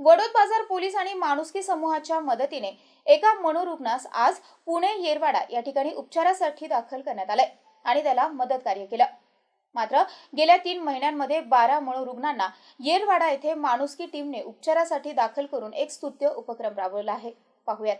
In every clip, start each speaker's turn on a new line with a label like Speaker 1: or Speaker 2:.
Speaker 1: वडोद बाजार पोलीस आणि माणुसकी समूहाच्या मदतीने एका मनोरुग्णास आज पुणे येरवाडा या ठिकाणी उपचारासाठी दाखल करण्यात आले आणि त्याला मदत कार्य केलं. मात्र गेल्या तीन महिन्यांमध्ये बारा मनोरुग्णांना येरवाडा येथे माणुसकी टीमने उपचारासाठी दाखल करून एक स्तुत्य उपक्रम राबवला आहे. पाहुयात.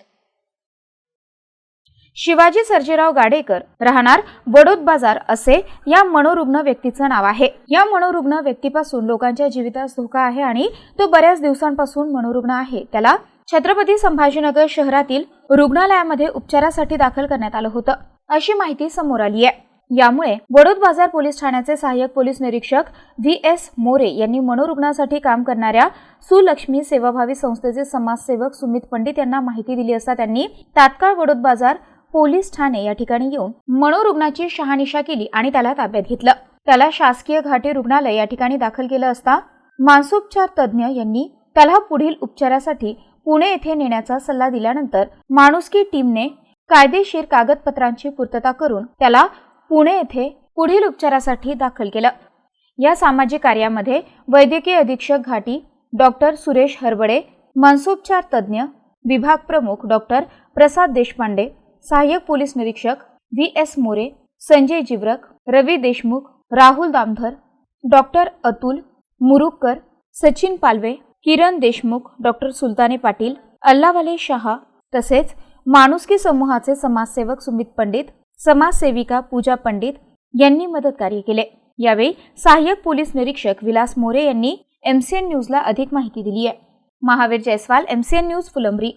Speaker 1: शिवाजी सर्जेराव गाडेकर राहणार वडोद बाजार असे या मनोरुग्ण व्यक्तीचं नाव आहे. या मनोरुग्ण व्यक्तीपासून लोकांच्या जीवितास धोका आहे आणि तो बऱ्याच दिवसांपासून मनोरुग्ण आहे. त्याला छत्रपती संभाजीनगर शहरातील रुग्णालयामध्ये उपचारासाठी दाखल करण्यात आलं होतं. अशी माहिती समोर आली आहे. यामुळे वडोद बाजार पोलीस ठाण्याचे सहाय्यक पोलीस निरीक्षक व्ही एस मोरे यांनी मनोरुग्णासाठी काम करणाऱ्या सुलक्ष्मी सेवाभावी संस्थेचे समाजसेवक सुमित पंडित यांना माहिती दिली असता त्यांनी तात्काळ वडोद बाजार पोलीस ठाणे या ठिकाणी येऊन मनोरुग्णाची शहानिशा केली आणि त्याला ताब्यात घेतलं. त्याला शासकीय घाटी रुग्णालय या ठिकाणी दाखल केलं असता मानसोपचार तज्ज्ञ यांनी त्याला पुढील उपचारासाठी पुणे येथे नेण्याचा सल्ला दिल्यानंतर माणुसकी टीमने कायदेशीर कागदपत्रांची पूर्तता करून त्याला पुणे येथे पुढील उपचारासाठी दाखल केलं. या सामाजिक कार्यामध्ये वैद्यकीय अधीक्षक घाटी डॉक्टर सुरेश हरबडे मानसोपचार तज्ज्ञ विभाग प्रमुख डॉक्टर प्रसाद देशपांडे सहाय्यक पोलीस निरीक्षक V S More Sanjay Jivrak Ravi Deshmukh Rahul Damdhar doctor Atul Murukkar Sachin Palve Kiran Deshmukh doctor Sultane Patil Allawale Shah तसेच माणुसकी समूहाचे समाजसेवक सुमित पंडित समाजसेविका पूजा पंडित यांनी मदत कार्य केले. यावेळी सहाय्यक पोलीस निरीक्षक विलास मोरे यांनी एमसीएन न्यूजला अधिक माहिती दिली आहे महावीर जयस्वाल एमसीएन न्यूज फुलंब्री.